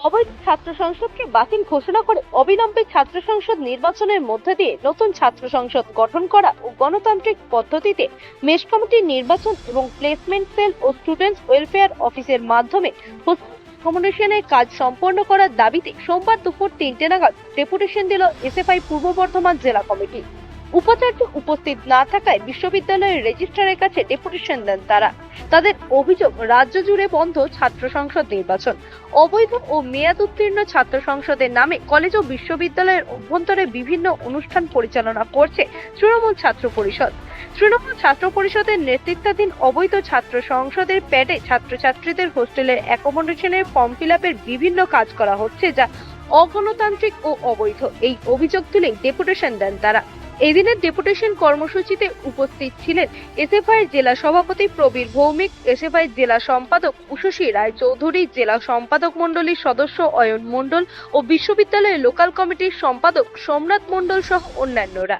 অবৈধ ছাত্র সংসদকে বাতিল ঘোষণা করে অবিলম্বে ছাত্র সংসদ নির্বাচনের মধ্য দিয়ে নতুন ছাত্র সংসদ গঠন করা ও গণতান্ত্রিক পদ্ধতিতে মেশ কমিটির নির্বাচন এবং প্লেসমেন্ট সেল ও স্টুডেন্টস ওয়েলফেয়ার অফিসের মাধ্যমে অ্যাকোমোডেশনের কাজ সম্পন্ন করার দাবিতে সোমবার দুপুর তিনটে নাগাদ ডেপুটেশন দিল এসএফআই পূর্ব বর্ধমান জেলা কমিটি। উপাচার্য উপস্থিত না থাকায় বিশ্ববিদ্যালয়ের রেজিস্ট্রারের কাছে ডেপুটেশন দেন তারা। তাদের অভিযোগ, রাজ্য জুড়ে বন্ধ ছাত্র সংসদ নির্বাচন। অবৈধ ও মেয়াদ উত্তীর্ণ ছাত্র সংসদের নামে কলেজ ও বিশ্ববিদ্যালয়ের অভ্যন্তরে বিভিন্ন অনুষ্ঠান পরিচালনা করছে তৃণমূল ছাত্র পরিষদ। তৃণমূল ছাত্র পরিষদের নেতৃত্বাধীন অবৈধ ছাত্র সংসদের প্যাডে ছাত্রছাত্রীদের হোস্টেলের অ্যাকোমোডেশনের ফর্ম ফিল বিভিন্ন কাজ করা হচ্ছে, যা অগণতান্ত্রিক ও অবৈধ। এই অভিযোগ তুলেই ডেপুটেশন দেন তারা। এদিনের ডেপুটেশন কর্মসূচিতে উপস্থিত ছিলেন এসএফআই জেলা সভাপতি প্রবীর ভৌমিক, এসএফআই জেলা সম্পাদক উষসী রায় চৌধুরী জেলা সম্পাদক মণ্ডলীর সদস্য অয়ন মণ্ডল ও বিশ্ববিদ্যালয়ের লোকাল কমিটির সম্পাদক সোমনাথ মণ্ডল সহ অন্যান্যরা।